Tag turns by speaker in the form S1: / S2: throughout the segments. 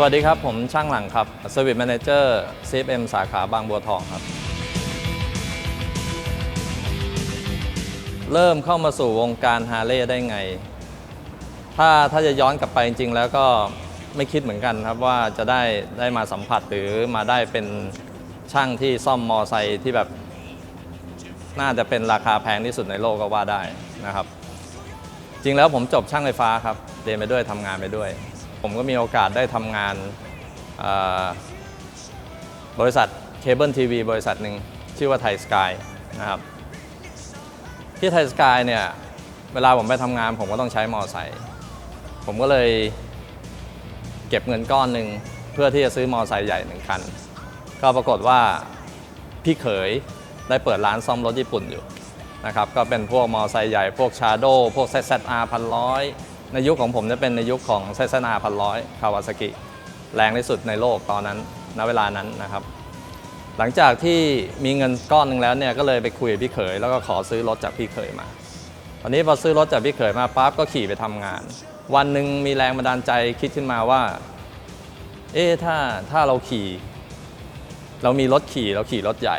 S1: สวัสดีครับ ผมช่างหลังครับ Service Manager CFM สาขาบางบัวทองครับ เริ่มเข้ามาสู่วงการฮาร์เลย์ได้ไง ถ้าถ้าจะย้อนกลับไปจริงๆ แล้วก็ไม่คิดเหมือนกันครับว่าจะได้ได้มาสัมผัสหรือมาได้เป็น ช่างที่ซ่อมมอไซค์ที่แบบน่าจะเป็นราคาแพงที่สุดในโลกก็ว่าได้นะครับ จริงแล้วผมจบช่างไฟฟ้าครับเรียนไปด้วยทำงานไปด้วย ผมก็มีโอกาสได้ทำงานบริษัทเคเบิลทีวีบริษัทหนึ่งชื่อว่าไทยสกายนะครับที่ไทยสกายเนี่ยเวลาผมไปทำงานผมก็ต้องใช้มอไซค์ผมก็เลยเก็บเงินก้อนหนึ่งเพื่อที่จะซื้อมอไซค์ใหญ่หนึ่งคัน ก็ปรากฏว่าพี่เขยได้เปิดร้านซ่อมรถญี่ปุ่นอยู่นะครับก็เป็นพวกมอไซค์ใหญ่ พวกชาโดพวก ZZR พันร้อยในยุคของผมจะเป็นในยุคของ ZZR พันร้อยคาวาซากิแรงที่สุดในโลกตอนนั้นณเวลานั้นนะครับ หลังจากที่มีเงินก้อนหนึ่งแล้วเนี่ยก็เลยไปคุยกับพี่เขยแล้วก็ขอซื้อรถจากพี่เขยมา ตอนนี้พอซื้อรถจากพี่เขยมาปั๊บก็ขี่ไปทำงาน วันหนึ่งมีแรงบันดาลใจคิดขึ้นมาว่า เอ๊ะถ้าถ้าเราขี่ เรามีรถขี่เราขี่รถใหญ่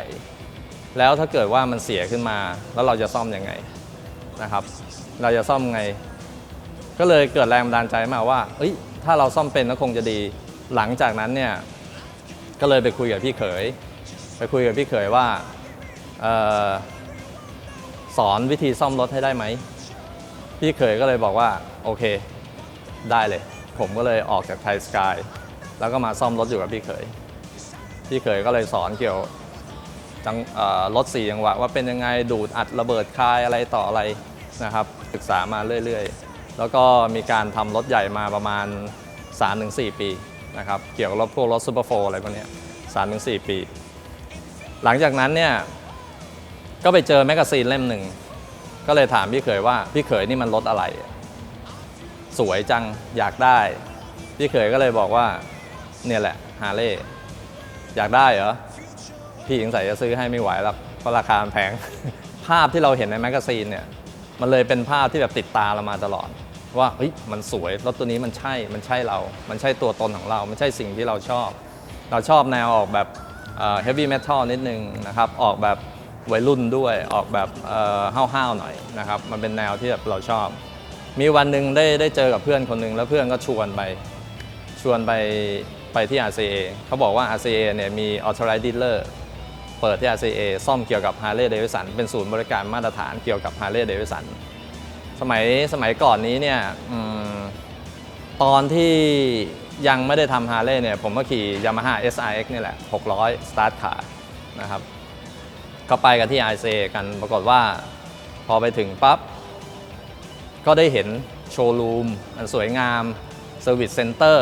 S1: แล้วถ้าเกิดว่ามันเสียขึ้นมา แล้วเราจะซ่อมยังไงนะครับ เราจะซ่อมไง ก็เลยเกิดแรงบันดาลใจมาว่าเอ้ยถ้าเราซ่อมเป็นก็คงจะดี หลังจากนั้นเนี่ยก็เลยไปคุยกับพี่เขย ไปคุยกับพี่เขยว่าออสอนวิธีซ่อมรถให้ได้ไหมพี่เขยก็เลยบอกว่าโอเคได้เลย ผมก็เลยออกจากไทยสกายแล้วก็มาซ่อมรถอยู่กับพี่เขย พี่เขยก็เลยสอนเกี่ยวจังรถสี่จังหวะว่าเป็นยังไงดูดอัดระเบิดคายอะไรต่ออะไรนะครับ ศึกษามาเรื่อยๆ แล้วก็มีการทำรถใหญ่มาประมาณ 3-4 ปีนะครับเกี่ยวกับรถพวกรถซูเปอร์โฟอะไรพวกนี้สามถึงสี่ปี หลังจากนั้นเนี่ยก็ไปเจอแมกกาซีนเล่มหนึ่ง ก็เลยถามพี่เขยว่าพี่เขยนี่มันรถอะไร สวยจังอยากได้ พี่เขยก็เลยบอกว่าเนี่ยแหละฮาร์เลย์ อยากได้เหรอ พี่สงสัยจะซื้อให้ไม่ไหวแล้วเพราะราคามันแพง ภาพที่เราเห็นในแมกกาซีนเนี่ย มันเลยเป็นภาพที่แบบติดตาเรามาตลอด ว่าเฮ้ยมันสวยรถตัวนี้มันใช่ มันใช่เรา มันใช่ตัวตนของเรา มันใช่สิ่งที่เราชอบ เราชอบแนวออกแบบเฮฟวี่เมทัลนิดนึงนะครับ ออกแบบวัยรุ่นด้วย ออกแบบเอ่อห้าวๆหน่อยนะครับ มันเป็นแนวที่แบบเราชอบ มีวันหนึ่งได้ได้เจอกับเพื่อนคนหนึ่งแล้วเพื่อนก็ชวนไป ชวนไป ไปที่ RCA เขาบอกว่า RCA เนี่ยมี authorized dealer เปิดที่ RCA ซ่อมเกี่ยวกับ Harley Davidson เป็นศูนย์บริการมาตรฐานเกี่ยวกับ Harley Davidson สมัยสมัยก่อนนี้เนี่ยอตอนที่ยังไม่ได้ทำ Harley เนี่ยผมก็ขี่ Yamaha SRX นี่แหละ 600 Start Car นะครับก็ไปกันที่ RCA กันปรากฏว่าพอไปถึงปั๊บ ก็ได้เห็นโชว์รูมอันสวยงาม Service Center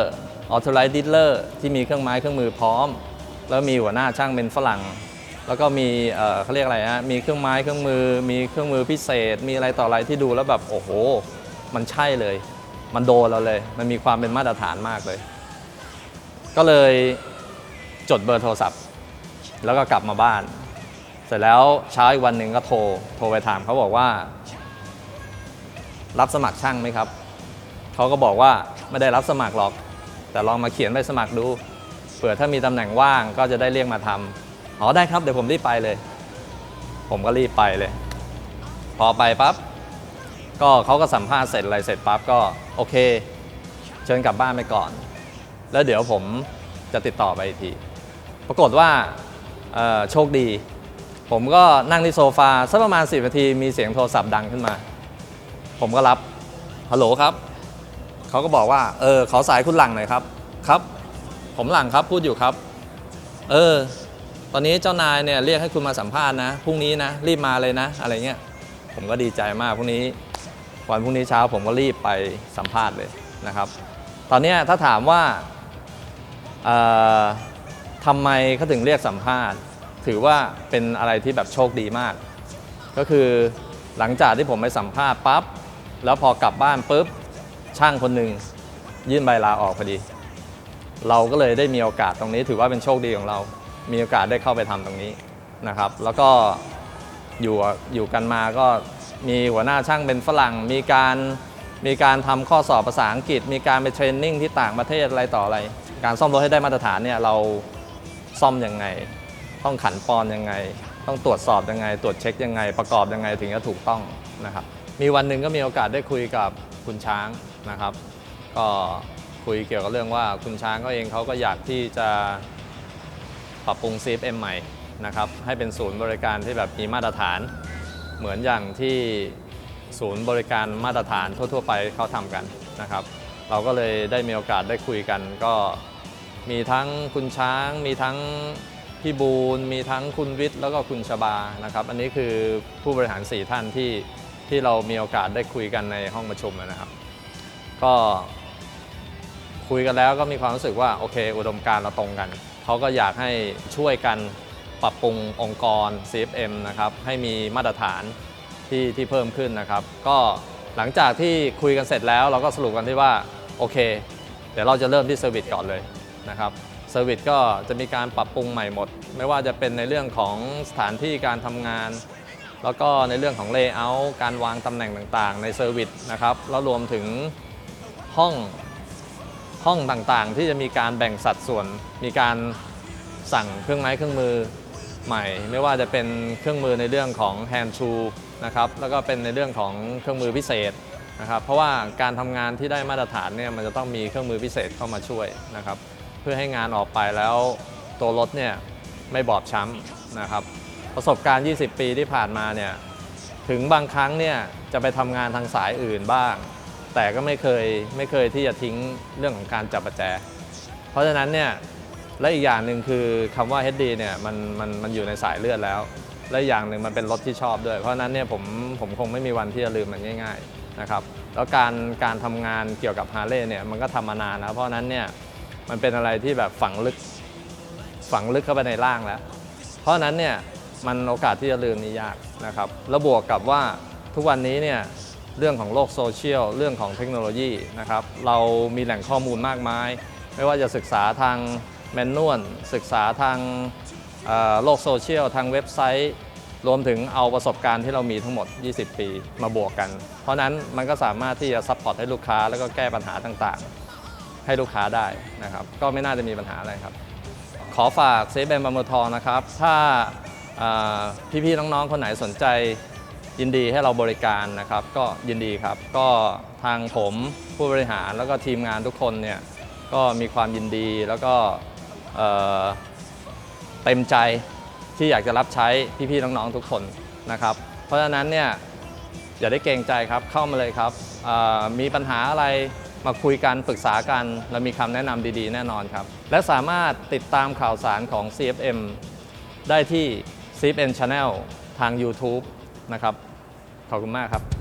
S1: Authorized Dealer ที่มีเครื่องไม้เครื่องมือพร้อม แล้วมีหัวหน้าช่างเป็นฝรั่ง แล้วก็มีเอ่อเขาเรียกอะไรฮะมีเครื่องไม้เครื่องมือ มีเครื่องมือพิเศษ มีอะไรต่ออะไรที่ดูแล้วแบบโอ้โห มันใช่เลย มันโดนเราเลย มันมีความเป็นมาตรฐานมากเลย ก็เลยจดเบอร์โทรศัพท์ แล้วก็กลับมาบ้าน เสร็จแล้วเช้าอีกวันหนึ่งก็โทรโทรไปถามเขาบอกว่า รับสมัครช่างไหมครับเขาก็บอกว่าไม่ได้รับสมัครหรอก แต่ลองมาเขียนใบสมัครดูเผื่อถ้ามีตำแหน่งว่างก็จะได้เรียกมาทำอ๋อได้ครับเดี๋ยวผมรีบไปเลย ผมก็รีบไปเลย พอไปปั๊บก็เขาก็สัมภาษณ์เสร็จอะไรเสร็จปั๊บก็โอเค เชิญกลับบ้านไปก่อน แล้วเดี๋ยวผมจะติดต่อไปอีกที ปรากฏว่าโชคดี ผมก็นั่งที่โซฟาสักประมาณ 10 นาทีมีเสียงโทรศัพท์ดังขึ้นมา ผมก็รับฮัลโหลครับ เขาก็บอกว่า เออขอสายคุณหลังหน่อยครับ ครับ ผมหลังครับพูดอยู่ครับ เออ ตอนนี้เจ้านายเนี่ยเรียกให้คุณมาสัมภาษณ์นะพรุ่งนี้นะ รีบมาเลยนะ อะไรเงี้ยผมก็ดีใจมากพรุ่งนี้ วันพรุ่งนี้เช้าผมก็รีบไปสัมภาษณ์เลยนะครับ ตอนนี้ถ้าถามว่าออทำไมเขาถึงเรียกสัมภาษณ์ ถือว่าเป็นอะไรที่แบบโชคดีมาก ก็คือหลังจากที่ผมไปสัมภาษณ์ปั๊บแล้วพอกลับบ้านปุ๊บ ช่างคนหนึ่งยื่นใบลาออกพอดี เราก็เลยได้มีโอกาสตรงนี้ถือว่าเป็นโชคดีของเรา มีโอกาสได้เข้าไปทำตรงนี้นะครับ แล้วก็อยู่อยู่กันมาก็มีหัวหน้าช่างเป็นฝรั่ง มีการมีการทำข้อสอบภาษาอังกฤษ มีการไปเทรนนิ่งที่ต่างประเทศอะไรต่ออะไร การซ่อมรถให้ได้มาตรฐานเนี่ยเราซ่อมยังไง ต้องขันปอนยังไง ต้องตรวจสอบยังไง ตรวจเช็คยังไง ประกอบยังไงถึงจะถูกต้องนะครับ มีวันหนึ่งก็มีโอกาสได้คุยกับคุณช้างนะครับ ก็คุยเกี่ยวกับเรื่องว่าคุณช้างก็เองเขาก็อยากที่จะปรับปรุง CFM ใหม่นะครับให้เป็นศูนย์บริการที่แบบมีมาตรฐาน เหมือนอย่างที่ศูนย์บริการมาตรฐานทั่ว ๆ ไปเขาทำกันนะครับ เราก็เลยได้มีโอกาสได้คุยกัน ก็มีทั้งคุณช้าง มีทั้งพี่บูลมีทั้งคุณวิทย์แล้วก็คุณชบานะครับ อันนี้คือผู้บริหาร 4 ท่านที่ ที่เรามีโอกาสได้คุยกันในห้องประชุมนะครับ ก็คุยกันแล้วก็มีความรู้สึกว่าโอเค อุดมการณ์เราตรงกันเขาก็อยากให้ช่วยกันปรับปรุงองค์กร CFM นะครับให้มีมาตรฐานที่ที่เพิ่มขึ้นนะครับ ก็หลังจากที่คุยกันเสร็จแล้ว เราก็สรุปกันที่ว่าโอเค เดี๋ยวเราจะเริ่มที่เซอร์วิสก่อนเลยนะครับเซอร์วิสก็จะมีการปรับปรุงใหม่หมด ไม่ว่าจะเป็นในเรื่องของสถานที่การทำงาน แล้วก็ในเรื่องของเลเยอร์การวางตำแหน่งต่างๆ ในเซอร์วิสนะครับแล้วรวมถึงห้องห้องต่างๆ ที่จะมีการแบ่งสัดส่วน มีการสั่งเครื่องไม้เครื่องมือใหม่ ไม่ว่าจะเป็นเครื่องมือในเรื่องของ hand tool นะครับแล้วก็เป็นในเรื่องของเครื่องมือพิเศษนะครับเพราะว่าการทำงานที่ได้มาตรฐานเนี่ยมันจะต้องมีเครื่องมือพิเศษเข้ามาช่วยนะครับเพื่อให้งานออกไปแล้วตัวรถเนี่ยไม่บอบช้ำนะครับ ประสบการณ์ 20 ปีที่ผ่านมาเนี่ยถึงบางครั้งเนี่ยจะไปทำงานทางสายอื่นบ้าง แต่ก็ไม่เคยไม่เคยที่จะทิ้งเรื่องของการจับประแจ เพราะฉะนั้นเนี่ยและอีกอย่างหนึ่งคือคำว่า HD เนี่ยมันมันมันอยู่ในสายเลือดแล้ว และอย่างหนึ่งมันเป็นรถที่ชอบด้วย เพราะฉะนั้นเนี่ยผมผมคงไม่มีวันที่จะลืมมันง่าย ๆนะครับ แล้วการการทำงานเกี่ยวกับฮาร์เลย์เนี่ยมันก็ทำมานานแล้วเพราะนั้นเนี่ยมันเป็นอะไรที่แบบฝังลึกฝังลึกเข้าไปในร่างแล้ว เพราะนั้นเนี่ย มันโอกาสที่จะลืมนี่ยากนะครับแล้วบวกกับว่าทุกวันนี้เนี่ยเรื่องของโลกโซเชียลเรื่องของเทคโนโลยีนะครับเรามีแหล่งข้อมูลมากมาย ไม่ว่าจะศึกษาทางแมนนวลศึกษาทางโลกโซเชียลทางเว็บไซต์รวมถึงเอาประสบการณ์ที่เรามีทั้งหมด 20 ปีมาบวกกัน เพราะนั้นมันก็สามารถที่จะซัพพอร์ตให้ลูกค้าแล้วก็แก้ปัญหาต่างๆ ให้ลูกค้าได้นะครับ ก็ไม่น่าจะมีปัญหาอะไรครับ ขอฝากเซฟแบมบางบัวทองนะครับ ถ้า พี่ๆน้องๆ คนไหนสนใจยินดีให้เราบริการนะครับ ก็ยินดีครับ ก็ทางผมผู้บริหารแล้วก็ทีมงานทุกคนเนี่ยก็มีความยินดีแล้วก็เต็มใจที่อยากจะรับใช้พี่ๆน้องๆทุกคนนะครับ เพราะฉะนั้นเนี่ยอย่าได้เกรงใจครับเข้ามาเลยครับมีปัญหาอะไรมาคุยกันปรึกษากัน และมีคำแนะนำดีๆ แน่นอนครับ และสามารถติดตามข่าวสารของ CFM ได้ที่ CFM Channel ทาง YouTube นะครับ ขอบคุณมากครับ